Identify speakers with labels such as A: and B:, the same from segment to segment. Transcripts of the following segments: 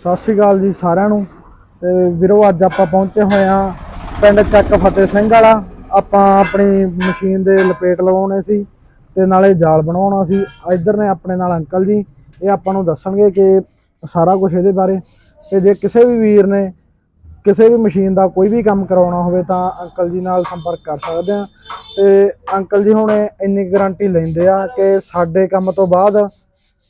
A: ਸਤਿ ਸ਼੍ਰੀ ਅਕਾਲ ਜੀ ਸਾਰਿਆਂ ਨੂੰ। ਤੇ ਵੀਰੋ, ਅੱਜ ਆਪਾਂ ਪਹੁੰਚੇ ਹੋਏ ਆ ਪਿੰਡ ਚੱਕ ਫਤਿਹ ਸਿੰਘ ਵਾਲਾ। ਆਪਾਂ ਆਪਣੀ ਮਸ਼ੀਨ ਦੇ ਲਪੇਟ ਲਵਾਉਣੇ ਸੀ ਤੇ ਨਾਲੇ ਜਾਲ ਬਣਾਉਣਾ ਸੀ। ਇੱਧਰ ਨੇ ਆਪਣੇ ਨਾਲ ਅੰਕਲ ਜੀ, ਇਹ ਆਪਾਂ ਨੂੰ ਦੱਸਣਗੇ ਕਿ ਸਾਰਾ ਕੁਝ ਇਹਦੇ ਬਾਰੇ। ਤੇ ਜੇ ਕਿਸੇ ਵੀ ਵੀਰ ਨੇ ਕਿਸੇ ਵੀ ਮਸ਼ੀਨ ਦਾ ਕੋਈ ਵੀ ਕੰਮ ਕਰਾਉਣਾ ਹੋਵੇ ਤਾਂ ਅੰਕਲ ਜੀ ਨਾਲ ਸੰਪਰਕ ਕਰ ਸਕਦੇ ਆ ਤੇ ਅੰਕਲ ਜੀ ਹੁਣ ਇੰਨੀ ਗਾਰੰਟੀ ਲੈਂਦੇ ਆ ਕਿ ਸਾਡੇ ਕੰਮ ਤੋਂ ਬਾਅਦ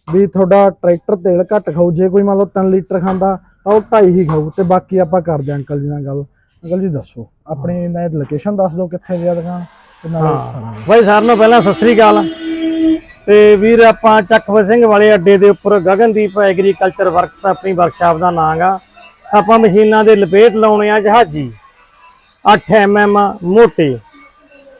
A: ਵੀ ਤੁਹਾਡਾ ਟਰੈਕਟਰ ਤੇਲ ਘੱਟ ਖਾਊ ਜੇ ਕੋਈ ਮੰਨ ਲਓ 3 ਲੀਟਰ ਖਾਂਦਾ ਤਾਂ ਉਹ 2.5 ਹੀ ਖਾਊ ਤੇ ਬਾਕੀ ਆਪਾਂ ਕਰਦੇ ਅੰਕਲ ਜੀ ਨਾਲ ਗੱਲ। ਅੰਕਲ ਜੀ ਦੱਸੋ ਆਪਣੀ ਨਾ ਲੋਕੇਸ਼ਨ ਦੱਸ ਦਿਓ ਕਿੱਥੇ ਗਿਆ ਦੁਕਾਨ ਤੇ ਨਾਲੇ
B: ਬਾਈ ਸਾਰਿਆਂ ਨੂੰ ਪਹਿਲਾਂ ਸਤਿ ਸ੍ਰੀ ਅਕਾਲ। ਤੇ ਵੀਰ ਆਪਾਂ ਚੱਕਵਰ ਸਿੰਘ ਵਾਲੇ ਅੱਡੇ ਦੇ ਉੱਪਰ ਗਗਨਦੀਪ ਐਗਰੀਕਲਚਰ ਵਰਕਸ ਆਪਣੀ ਵਰਕਸ਼ਾਪ ਦਾ ਨਾਮ ਗਾ ਆਪਾਂ ਮਸ਼ੀਨਾਂ ਦੇ ਲਪੇਟ ਲਾਉਣੇ ਆ ਜਹਾਜੀ 8 mm ਮੋਟੇ।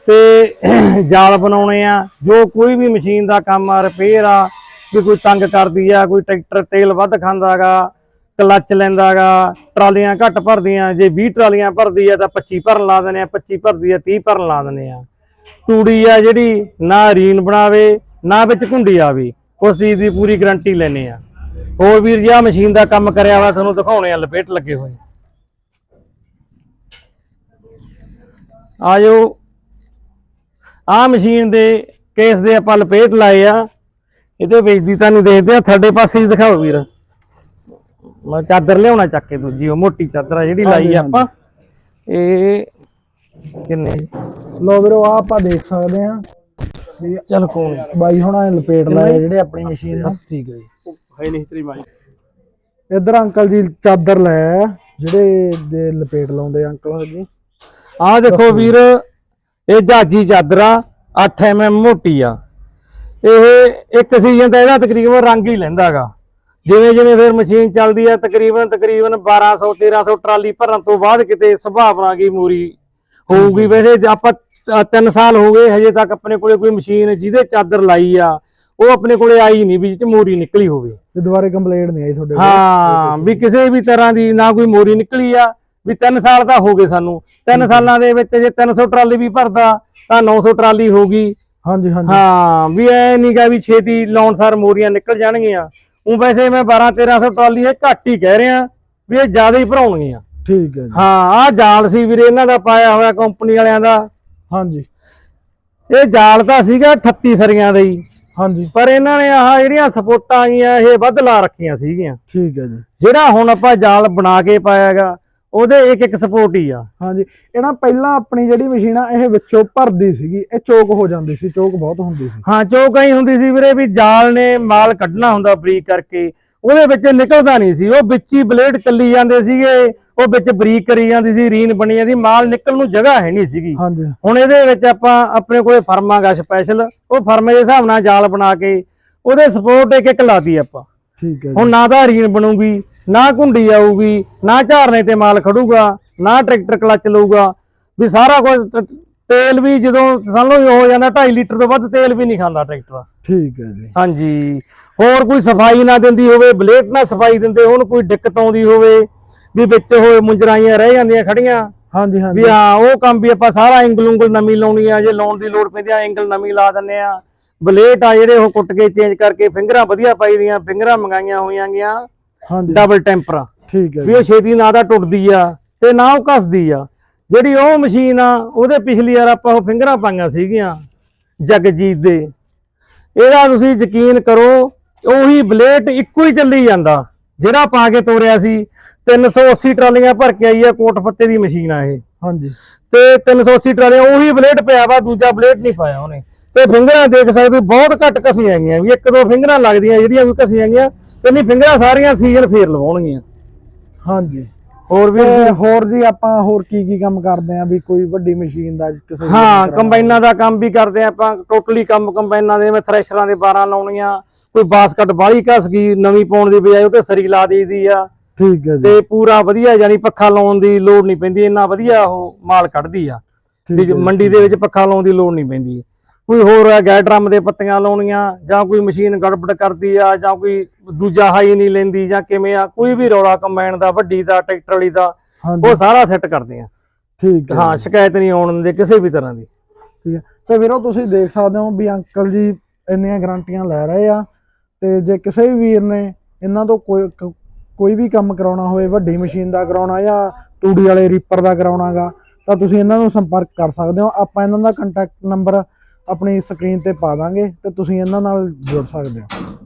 B: ਤੇ ਜਾਲ ਬਣਾਉਣੇ ਆ ਜੋ ਕੋਈ ਵੀ ਮਸ਼ੀਨ ਦਾ ਕੰਮ ਆ ਰਿਪੇਅਰ ਆ ਵੀ ਕੋਈ ਤੰਗ ਕਰਦੀ ਆ, ਕੋਈ ਟਰੈਕਟਰ ਤੇਲ ਵੱਧ ਖਾਂਦਾਗਾ ਕਲੱਚ ਲੈਂਦਾਗਾ ਟਰਾਲੀਆਂ ਘੱਟ ਭਰਦੀਆਂ, ਜੇ 20 ਟਰਾਲੀਆਂ ਭਰਦੀ ਆ ਤਾਂ 25 ਭਰਨ ਲਾ ਦਿੰਦੇ ਆ 25 ਭਰਦੀ ਆ 30 ਭਰਨ ਲਾ ਦਿੰਦੇ ਆ। ਤੂੜੀ ਆ ਜਿਹੜੀ, ਨਾ ਰੀਨ ਬਣਾਵੇ, ਨਾ ਵਿੱਚ ਘੁੰਡੀ ਆਵੇ, ਉਸ ਚੀਜ਼ ਦੀ ਪੂਰੀ ਗਾਰੰਟੀ ਲੈਨੇ ਆ। ਹੋਰ ਵੀਰ ਜੀ, ਆਹ ਮਸ਼ੀਨ ਦਾ ਕੰਮ ਕਰਿਆ ਵਾ, ਤੁਹਾਨੂੰ ਦਿਖਾਉਣੇ ਆ, ਲਪੇਟ ਲੱਗੇ ਹੋਏ। ਆਜੋ। ਆਹ ਮਸ਼ੀਨ ਦੇ, ਕੇਸ ਦੇ ਆਪਾਂ ਲਪੇਟ ਲਾਏ ਆ। ਇਹਦੇ ਵਿੱਚ ਦੀ ਤੁਹਾਨੂੰ ਦੇਖਦੇ ਆ ਥੱਡੇ ਪਾਸੇ ਹੀ ਦਿਖਾਓ ਵੀਰ। ਮੈਂ ਚਾਦਰ ਲਿਆਉਣਾ ਚੱਕ ਕੇ ਦੂਜੀ ਉਹ ਮੋਟੀ ਚਾਦਰ ਆ ਜਿਹੜੀ ਲਾਈ ਆ ਆਪਾਂ। ਇਹ ਕਿੰਨੇ?
A: ਲੋ ਵੀਰੋ ਆ ਆਪਾਂ ਦੇਖ ਸਕਦੇ ਆ ਵੀ
B: ਚਲ ਕੋਣ
A: ਬਾਈ ਹੁਣਾਂ ਲਪੇਟ ਲਾਏ ਜਿਹੜੇ ਆਪਣੀ ਮਸ਼ੀਨ ਨੂੰ
B: ਠੀਕ ਹੈ ਜੀ। ਹੈ ਨਹੀਂ ਤੇਰੀ ਮਾਈ।
A: ਇੱਧਰ ਅੰਕਲ ਜੀ ਚਾਦਰ ਲੈ ਜਿਹੜੇ ਦੇ ਲਪੇਟ ਲਾਉਂਦੇ ਅੰਕਲ ਜੀ।
B: ਆਹ ਦੇਖੋ ਵੀਰ ਇਹ ਜਾਜੀ ਚਾਦਰਾ 8 ਐਮਐਮ ਮੋਟੀ ਆ। ਇਹ ਇੱਕ ਸੀਜ਼ਨ ਤਾਂ ਇਹਦਾ ਤਕਰੀਬਨ ਰੰਗ ਹੀ ਲੈਂਦਾਗਾ ਜਿਵੇਂ ਜਿਵੇਂ ਫਿਰ ਮਸ਼ੀਨ ਚੱਲਦੀ ਆ ਤਕਰੀਬਨ ਤਕਰੀਬਨ 1200 1300 ਟਰਾਲੀ ਭਰਨ ਤੋਂ ਬਾਅਦ ਕਿਤੇ ਸੁਭਾਵਨਾ ਕੀ ਮੂਰੀ ਹੋਊਗੀ। ਵੈਸੇ ਆਪਾਂ 3 ਸਾਲ ਹੋ ਗਏ ਹਜੇ ਤੱਕ ਆਪਣੇ ਕੋਲੇ ਕੋਈ ਮਸ਼ੀਨ ਜਿਹਦੇ ਚਾਦਰ ਲਾਈ ਆ ਉਹ ਆਪਣੇ ਕੋਲੇ ਆਈ ਨਹੀਂ ਵੀ ਜਿਹ ਮੂਰੀ ਨਿਕਲੀ ਹੋਵੇ।
A: ਤੇ ਦੁਬਾਰੇ ਕੰਪਲੇਂਟ ਨਹੀਂ ਆਈ ਤੁਹਾਡੇ ਕੋਲ?
B: ਹਾਂ ਵੀ ਕਿਸੇ ਵੀ ਤਰ੍ਹਾਂ ਦੀ ਨਾ ਕੋਈ ਮੋਰੀ ਨਿਕਲੀ ਆ ਵੀ 3 ਸਾਲ ਦਾ ਹੋ ਗਏ ਸਾਨੂੰ। 3 ਸਾਲਾਂ ਦੇ ਵਿੱਚ ਜੇ 300 ਟਰਾਲੀ ਵੀ ਭਰਦਾ ਤਾਂ 900 ਟਰਾਲੀ ਹੋ ਗਈ।
A: ਹਾਂਜੀ ਹਾਂਜੀ।
B: ਹਾਂ ਵੀ ਐ ਨਹੀਂਗਾ ਵੀ ਛੇਤੀ ਲਾਉਣ ਸਾਰ ਮੋਰੀਆਂ ਨਿਕਲ ਜਾਣਗੀਆਂ। ਉਹ ਵੈਸੇ ਮੈਂ 12 1300 ਟਰਾਲੀ ਇਹ ਘੱਟ ਹੀ ਕਹਿ ਰਿਹਾ ਵੀ ਇਹ ਜ਼ਿਆਦਾ ਹੀ ਭਰਾਉਣਗੀਆਂ।
A: ਠੀਕ ਹੈ ਜੀ।
B: ਹਾਂ ਆਹ ਜਾਲ ਸੀ ਵੀਰੇ ਇਹਨਾਂ ਦਾ ਪਾਇਆ ਹੋਇਆ ਕੰਪਨੀ ਵਾਲਿਆਂ ਦਾ।
A: ਹਾਂਜੀ।
B: ਇਹ ਜਾਲ ਤਾਂ ਸੀਗਾ 38 ਸਰੀਆਂ ਦਾ ਹੀ।
A: ਹਾਂਜੀ।
B: ਪਰ ਇਹਨਾਂ ਨੇ ਆਹ ਜਿਹੜੀਆਂ ਸਪੋਰਟਾਂ ਆਈਆਂ ਇਹ ਵੱਧ ਲਾ ਰੱਖੀਆਂ ਸੀਗੀਆਂ।
A: ਠੀਕ ਹੈ ਜੀ।
B: ਜਿਹੜਾ ਹੁਣ ਆਪਾਂ ਜਾਲ ਬਣਾ ਕੇ ਪਾਇਆਗਾ ਉਹਦੇ ਇੱਕ ਇੱਕ ਸਪੋਰਟ ਹੀ ਆ।
A: ਹਾਂਜੀ। ਇਹ ਨਾ ਪਹਿਲਾਂ ਆਪਣੀ ਜਿਹੜੀ ਮਸ਼ੀਨ ਆ ਇਹ ਵਿੱਚੋਂ ਭਰਦੀ ਸੀਗੀ। ਇਹ ਚੋਕ ਹੋ ਜਾਂਦੀ ਸੀ ਚੋਕ ਬਹੁਤ ਹੁੰਦੀ ਸੀ।
B: ਹਾਂ ਚੌਕ ਹੀ ਹੁੰਦੀ ਸੀ ਵੀਰੇ ਵੀ ਜਾਲ ਨੇ ਮਾਲ ਕੱਢਣਾ ਹੁੰਦਾ ਬਰੀਕ ਕਰਕੇ। ਉਹਦੇ ਵਿੱਚ ਨਿਕਲਦਾ ਨਹੀਂ ਸੀ। ਉਹ ਵਿੱਚ ਹੀ ਬਲੇਡ ਚੱਲੀ ਜਾਂਦੇ ਸੀਗੇ। ਉਹ ਵਿੱਚ ਬਰੀਕ ਕਰੀ ਜਾਂਦੀ ਸੀ ਰੀਨ ਬਣੀ ਜਾਂਦੀ। ਮਾਲ ਨਿਕਲਣ ਨੂੰ ਜਗ੍ਹਾ ਹੈ ਨਹੀਂ ਸੀਗੀ।
A: ਹਾਂਜੀ।
B: ਹੁਣ ਇਹਦੇ ਵਿੱਚ ਆਪਾਂ ਆਪਣੇ ਕੋਲੇ ਫਰਮਾਗਾ ਸਪੈਸ਼ਲ ਉਹ ਫਰਮੇ ਦੇ ਹਿਸਾਬ ਨਾਲ ਜਾਲ ਬਣਾ ਕੇ ਉਹਦੇ ਸਪੋਰਟ ਇੱਕ ਇੱਕ ਲਾਤੀ ਆਪਾਂ।
A: ਠੀਕ ਹੈ
B: ਹੁਣ ਨਾ ਤਾਂ ਰੀਨ ਬਣੂਗੀ ਨਾ ਘੁੰਡੀ ਆਊਗੀ ਨਾ ਝਾਰਨੇ ਤੇ ਮਾਲ ਖੜੂਗਾ ਨਾ ਟਰੈਕਟਰ ਕਲੱਚ ਲਊਗਾ। ਵੀ ਸਾਰਾ ਕੁਝ ਤੇਲ ਵੀ ਜਦੋਂ ਲਓ ਹੋ ਜਾਂਦਾ 2.5 ਲੀਟਰ ਤੋਂ ਵੱਧ ਤੇਲ ਵੀ ਨਹੀਂ ਖਾਂਦਾ ਟਰੈਕਟਰ।
A: ਠੀਕ ਹੈ ਜੀ।
B: ਹਾਂਜੀ। ਹੋਰ ਕੋਈ ਸਫ਼ਾਈ ਨਾ ਦਿੰਦੀ ਹੋਵੇ ਬਲੇਡ ਨਾ ਸਫ਼ਾਈ ਦਿੰਦੇ ਹੁਣ ਕੋਈ ਦਿੱਕਤ ਆਉਂਦੀ ਹੋਵੇ ਵੀ ਵਿੱਚ ਹੋਏ ਮੁੰਜਰਾਈਆਂ ਰਹਿ ਜਾਂਦੀਆਂ ਖੜੀਆਂ।
A: ਹਾਂਜੀ ਹਾਂਜੀ।
B: ਵੀ ਹਾਂ ਉਹ ਕੰਮ ਵੀ ਆਪਾਂ ਸਾਰਾ ਐਂਗਲ ਉਂਗਲ ਨਵੀਂ ਲਾਉਣੀ ਆ ਜੇ ਲਾਉਣ ਦੀ ਲੋੜ ਪੈਂਦੀ ਆ ਐਂਗਲ ਨਵੀਂ ਲਾ ਦਿੰਨੇ ਆ। ਬਲੇਡ ਆ ਜਿਹੜੇ ਉਹ ਕੁੱਟ ਕੇ ਚੇਂਜ ਕਰਕੇ ਫਿੰਗਰਾਂ ਵਧੀਆ ਪਾਈ ਦੀਆਂ ਫਿੰਗਰਾਂ ਮੰਗਾਈਆਂ ਹੋਈਆਂ ਗੀਆਂ।
A: ਹਾਂਜੀ।
B: ਡਬਲ ਟੈਂਪਰ
A: ਠੀਕ ਹੈ
B: ਵੀ
A: ਜੀ।
B: ਉਹ ਛੇਤੀ ਨਾ ਤਾਂ ਟੁੱਟਦੀ ਆ ਤੇ ਨਾ ਉਹ ਘਸਦੀ ਆ। ਜਿਹੜੀ ਉਹ ਮਸ਼ੀਨ ਆ ਉਹਦੇ ਪਿਛਲੀ ਵਾਰ ਆਪਾਂ ਉਹ ਫਿੰਗਰਾਂ ਪਾਈਆਂ ਸੀਗੀਆਂ ਜਗਜੀਤ ਦੇ। ਇਹਦਾ ਤੁਸੀਂ ਯਕੀਨ ਕਰੋ ਉਹੀ ਬਲੇਡ ਇੱਕੋ ਹੀ ਚੱਲੀ ਜਾਂਦਾ ਜਿਹੜਾ ਪਾ ਕੇ ਤੋਰਿਆ ਸੀ। 380 ਟਰਾਲੀਆਂ ਭਰ ਕੇ ਆਈ ਆ ਕੋਟ ਫੱਤੇ ਦੀ ਮਸ਼ੀਨ ਆ ਇਹ।
A: ਹਾਂਜੀ।
B: ਤੇ 380 ਟਰਾਲੀਆਂ ਉਹੀ ਬਲੇਡ ਪਿਆ ਵਾ ਦੂਜਾ ਬਲੇਡ ਨਹੀਂ ਪਾਇਆ ਉਹਨੇ। ਤੇ ਫਿੰਗਰਾਂ ਦੇਖ ਸਕਦੇ ਹੋ ਬਹੁਤ ਘੱਟ ਘਸੀਆਂ ਗਈਆਂ ਵੀ ਇੱਕ ਦੋ ਫਿੰਗਰਾਂ ਲੱਗਦੀਆਂ ਜਿਹੜੀਆਂ ਵੀ ਘਸੀਆਂ ਗਈਆਂ ਤੇ ਨਹੀਂ ਫਿੰਗਰਾਂ ਸਾਰੀਆਂ ਸੀਜ਼ਨ ਫੇਰ ਲਵਾਉਣਗੀਆਂ।
A: ਹਾਂਜੀ।
B: ਹੋਰ ਵੀ
A: ਤੇ ਹੋਰ ਜੀ ਆਪਾਂ ਹੋਰ ਕੀ ਕੀ ਕੰਮ ਕਰਦੇ ਆ? ਵੀ ਕੋਈ ਵੱਡੀ ਮਸ਼ੀਨ ਦਾ ਕਿਸੇ ਦੀ
B: ਹਾਂ
A: ਕਰਾਉਣਾ।
B: ਕੰਬਾਈਨਾਂ ਦਾ ਕੰਮ ਵੀ ਕਰਦੇ ਆ ਆਪਾਂ। ਟੋਟਲੀ ਕੰਮ ਕੰਬਾਈਨਾਂ ਦੇ ਮੈਂ ਥ੍ਰੈਸ਼ਰਾਂ ਦੇ 12 ਲਾਉਣੀਆਂ। ਕੋਈ ਬਾਸਕਟ ਬਾਹਲੀ ਘਸ ਗਈ ਨਵੀਂ ਪਾਉਣ ਦੀ ਬਜਾਏ ਉਹ ਤੇ ਸਰੀ ਲਾ ਦੇਈਦੀ ਆ।
A: ਠੀਕ ਹੈ ਜੀ।
B: ਤੇ ਪੂਰਾ ਵਧੀਆ ਯਾਨੀ ਪੱਖਾ ਲਾਉਣ ਦੀ ਲੋੜ ਨਹੀਂ ਪੈਂਦੀ। ਇੰਨਾ ਵਧੀਆ ਉਹ ਮਾਲ ਕੱਢਦੀ ਆ।
A: ਠੀਕ
B: ਵੀ
A: ਹੈ ਜੀ।
B: ਮੰਡੀ ਦੇ ਵਿੱਚ ਪੱਖਾ ਲਾਉਣ ਦੀ ਲੋੜ ਨਹੀਂ ਪੈਂਦੀ। ਕੋਈ ਹੋਰ ਗੈਰ ਡਰਮ ਦੇ ਪੱਤੀਆਂ ਲਾਉਣੀਆਂ ਜਾਂ ਕੋਈ ਮਸ਼ੀਨ ਗੜਬੜ ਕਰਦੀ ਆ ਜਾਂ ਕੋਈ ਦੂਜਾ ਹਾਈ ਨਹੀਂ ਲੈਂਦੀ ਜਾਂ ਕਿਵੇਂ ਆ ਕੋਈ ਵੀ ਰੌਲਾ ਕੰਬਾਈਨ ਦਾ ਵੱਡੀ ਦਾ ਟਰੈਕਟਰ ਵਾਲੀ ਦਾ ਉਹ ਸਾਰਾ ਸੈੱਟ ਕਰਦੇ ਆ
A: ਠੀਕ ਹੈ।
B: ਹਾਂ ਸ਼ਿਕਾਇਤ ਨਹੀਂ ਆਉਣ ਦੇ ਕਿਸੇ ਵੀ ਤਰ੍ਹਾਂ ਦੀ।
A: ਠੀਕ ਹੈ। ਤੇ ਵੀਰੋ ਤੁਸੀਂ ਦੇਖ ਸਕਦੇ ਹੋ ਵੀ ਅੰਕਲ ਜੀ ਇੰਨੀਆਂ ਗਰੰਟੀਆਂ ਲੈ ਰਹੇ ਆ ਤੇ ਜੇ ਕਿਸੇ ਵੀ ਵੀਰ ਨੇ ਇਹਨਾਂ ਤੋਂ ਕੋਈ ਕੋਈ ਵੀ ਕੰਮ ਕਰਾਉਣਾ ਹੋਵੇ ਵੱਡੀ ਮਸ਼ੀਨ ਦਾ ਕਰਾਉਣਾ ਜਾਂ ਤੂੜੀ ਵਾਲੇ ਰੀਪਰ ਦਾ ਕਰਾਉਣਾਗਾ ਤਾਂ ਤੁਸੀਂ ਇਹਨਾਂ ਨੂੰ ਸੰਪਰਕ ਕਰ ਸਕਦੇ ਹੋ। ਆਪਾਂ ਇਹਨਾਂ ਦਾ ਕੰਟੈਕਟ ਨੰਬਰ ਆਪਣੀ ਸਕਰੀਨ ਤੇ ਪਾ ਦਾਂਗੇ ਤੇ ਤੁਸੀਂ ਇਹਨਾਂ ਨਾਲ ਜੁੜ ਸਕਦੇ ਹੋ।